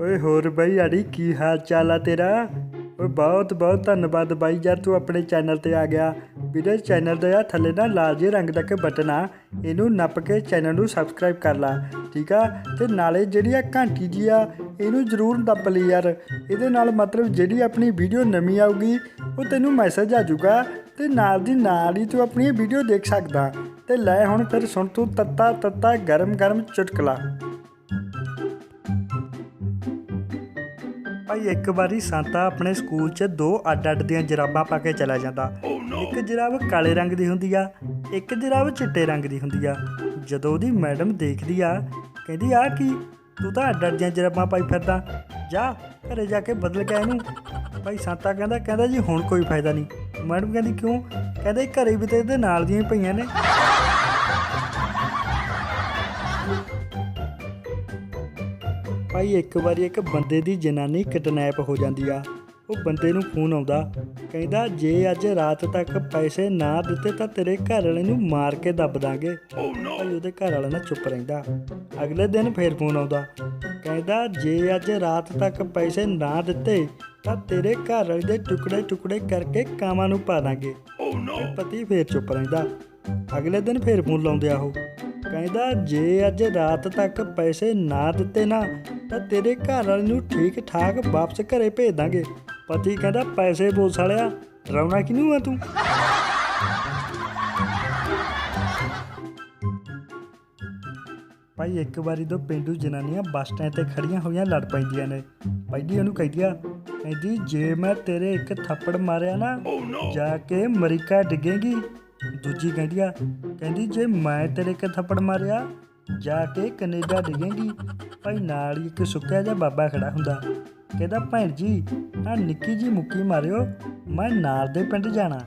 ਓਏ ਹੋਰ ਬਾਈ ਅੜੀ ਕੀ ਹਾਲ ਚਾਲ ਆ ਤੇਰਾ? ਓਏ ਬਹੁਤ ਬਹੁਤ ਧੰਨਵਾਦ ਬਾਈ ਯਾਰ, ਤੂੰ ਆਪਣੇ ਚੈਨਲ ਤੇ ਆ ਗਿਆ। ਵੀਰੇ, ਚੈਨਲ ਦੇ ਆ ਥੱਲੇ ਨਾ ਲਾਲ ਜੇ ਰੰਗ ਦਾ ਇੱਕ ਬਟਨ ਆ, ਇਹਨੂੰ ਨੱਪ ਕੇ ਚੈਨਲ ਨੂੰ ਸਬਸਕ੍ਰਾਈਬ ਕਰ ਲਾ, ਠੀਕ ਆ? ਤੇ ਨਾਲੇ ਜਿਹੜੀ ਆ ਘੰਟੀ ਜੀ ਆ, ਇਹਨੂੰ ਜ਼ਰੂਰ ਦੱਬ ਲਈ ਯਾਰ। ਇਹਦੇ ਨਾਲ ਮਤਲਬ ਜਿਹੜੀ ਆਪਣੀ ਵੀਡੀਓ ਨਵੀਂ ਆਊਗੀ, ਉਹ ਤੈਨੂੰ ਮੈਸੇਜ ਆ ਜਾਊਗਾ, ਤੇ ਨਾਲ ਦੀ ਨਾਲ ਹੀ ਤੂੰ ਆਪਣੀ ਵੀਡੀਓ ਦੇਖ ਸਕਦਾ। ਤੇ ਲੈ ਹੁਣ ਫਿਰ ਸੁਣ, ਤੂੰ ਤੱਤਾ ਤੱਤਾ ਗਰਮ ਗਰਮ ਚੁਟਕਲਾ। ਭਾਈ ਇੱਕ ਵਾਰੀ ਸੰਤਾ ਆਪਣੇ ਸਕੂਲ 'ਚ ਦੋ ਅੱਡ-ਅੱਡ ਦੀਆਂ ਜਰਾਬਾਂ ਪਾ ਕੇ ਚਲਾ ਜਾਂਦਾ। ਇੱਕ ਜਰਾਬ ਕਾਲੇ ਰੰਗ ਦੀ ਹੁੰਦੀ ਆ, ਇੱਕ ਜਰਾਬ ਚਿੱਟੇ ਰੰਗ ਦੀ ਹੁੰਦੀ ਆ। ਜਦੋਂ ਉਹਦੀ ਮੈਡਮ ਦੇਖਦੀ ਆ, ਕਹਿੰਦੀ ਆ ਕੀ? ਤੂੰ ਤਾਂ ਅੱਡ-ਅੱਡ ਦੀਆਂ ਜਰਾਬਾਂ ਪਾਈ ਫਿਰਦਾ। ਜਾ, ਘਰੇ ਜਾ ਕੇ ਬਦਲ ਕੇ ਇਹਨੂੰ ਭਾਈ ਸੰਤਾ ਕਹਿੰਦਾ ਕਹਿੰਦਾ ਜੀ, ਹੁਣ ਕੋਈ ਫਾਇਦਾ ਨਹੀਂ। ਮੈਡਮ ਕਹਿੰਦੀ, ਕਿਉਂ? ਕਹਿੰਦੇ, ਘਰੇ ਵੀ ਤੇ ਇਹਦੇ ਨਾਲ ਦੀਆਂ ਹੀ ਪਈਆਂ ਨੇ। ਭਾਈ ਇੱਕ ਵਾਰੀ ਇੱਕ ਬੰਦੇ ਦੀ ਜਨਾਨੀ ਕਿਡਨੈਪ ਹੋ ਜਾਂਦੀ ਆ। ਉਹ ਬੰਦੇ ਨੂੰ ਫੋਨ ਆਉਂਦਾ, ਕਹਿੰਦਾ, ਜੇ ਅੱਜ ਰਾਤ ਤੱਕ ਪੈਸੇ ਨਾ ਦਿੱਤੇ ਤਾਂ ਤੇਰੇ ਘਰ ਵਾਲੇ ਨੂੰ ਮਾਰ ਕੇ ਦੱਬ ਦਾਂਗੇ। ਭਾਈ ਉਹਦੇ ਘਰ ਵਾਲਾ ਨਾ ਚੁੱਪ ਰਹਿੰਦਾ। ਅਗਲੇ ਦਿਨ ਫੇਰ ਫੋਨ ਆਉਂਦਾ, ਕਹਿੰਦਾ, ਜੇ ਅੱਜ ਰਾਤ ਤੱਕ ਪੈਸੇ ਨਾ ਦਿੱਤੇ ਤਾਂ ਤੇਰੇ ਘਰ ਵਾਲੇ ਦੇ ਟੁਕੜੇ ਟੁਕੜੇ ਕਰਕੇ ਕਾਮਾਂ ਨੂੰ ਪਾ ਦਾਂਗੇ। ਪਤੀ ਫੇਰ ਚੁੱਪ ਰਹਿੰਦਾ। ਅਗਲੇ ਦਿਨ ਫੇਰ ਫੋਨ ਲਾਉਂਦੇ ਆ ਉਹ। ਕਹਿੰਦਾ ਜੇ ਅੱਜ ਰਾਤ ਤੱਕ ਪੈਸੇ ਨਾ ਦਿੱਤੇ ਨਾ ਤਾਂ ਤੇਰੇ ਘਰ ਵਾਲੇ ਨੂੰ ਠੀਕ ਠਾਕ ਵਾਪਸ ਘਰੇ ਭੇਜ ਦਾਂਗੇ। ਪਤੀ ਕਹਿੰਦਾ ਪੈਸੇ ਬੋਲ ਸਾਲਿਆ ਡਰਾਉਣਾ ਕਿਨੂੰ ਆ ਤੂੰ? ਭਾਈ ਇੱਕ ਵਾਰੀ ਦੋ ਪਿੰਡੂ ਜਨਾਨੀਆਂ ਬੱਸ ਸਟੈਂਡ ਤੇ ਖੜੀਆਂ ਹੋਈਆਂ ਲੜ ਪੈਂਦੀਆਂ ਨੇ। ਪਹਿਲੀ ਉਹਨੂੰ ਕਹਿੰਦੀ ਆ ਕਹਿੰਦੀ ਜੇ ਮੈਂ ਤੇਰੇ ਇੱਕ ਥੱਪੜ ਮਾਰਿਆ ਨਾ ਜਾ ਕੇ ਅਮਰੀਕਾ ਡਿੱਗੇਗੀ। ਦੂਜੀ ਕਹਿੰਦੀ ਆ, ਕਹਿੰਦੀ ਜੇ ਮੈਂ ਤੇਰੇ ਇੱਕ ਥੱਪੜ ਮਾਰਿਆ, ਜਾ ਕੇ ਕੈਨੇਡਾ ਡਿੱਗੇਗੀ। ਭਾਈ ਨਾਲ ਹੀ ਇੱਕ ਸੁੱਕਿਆ ਜਿਹਾ ਬਾਬਾ ਖੜਾ ਹੁੰਦਾ। ਕਹਿੰਦਾ, ਭੈਣ ਜੀ ਆ ਨਿੱਕੀ ਜੀ ਮੁੱਕੀ ਮਾਰਿਓ, ਮੈਂ ਨਾਲ ਦੇ ਪਿੰਡ ਜਾਣਾ।